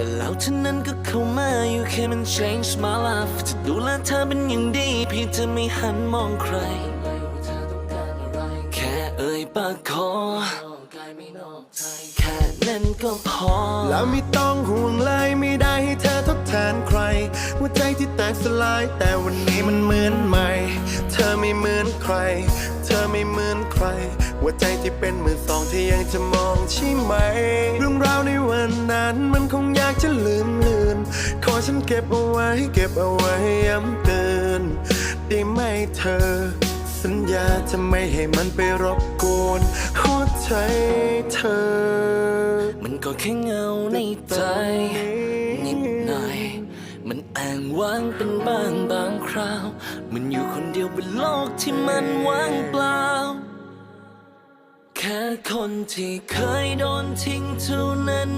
และแล้วเท่านั้นก็เข้ามา you came and changed my life จะดูแลเธอเป็นอย่างดีเพี่จะไม่หันมองใคร แค่เอ่ยปากขอแค่นั้นก็พอ แล้วไม่ต้องห่วงเลยไม่ได้ให้เธอทดแทนใคร หัวใจที่แตกสลาย แต่วันนี้มันเหมือนใหม่ เธอไม่เหมือนใคร เธอไม่เหมือนใคร หัวใจที่เป็นมือสองที่ยังจะมองใช่ไหมเรื่องราว นั้นมันคงอยากจะลืมลืน ขอฉันเก็บเอาไว้ เก็บเอาไว้ย้ำเตือนได้ไหมเธอ สัญญาจะไม่ให้มันไปรบกวนหัวใจเธอ มันก็แค่เงาในใจ นิดหน่อย มันแอ้างว้างเป็นบ้างบางคราว มันอยู่คนเดียวบนโลกที่มันว่างเปล่าแค่คนที่เคยโดนทิ้งเท่านั้น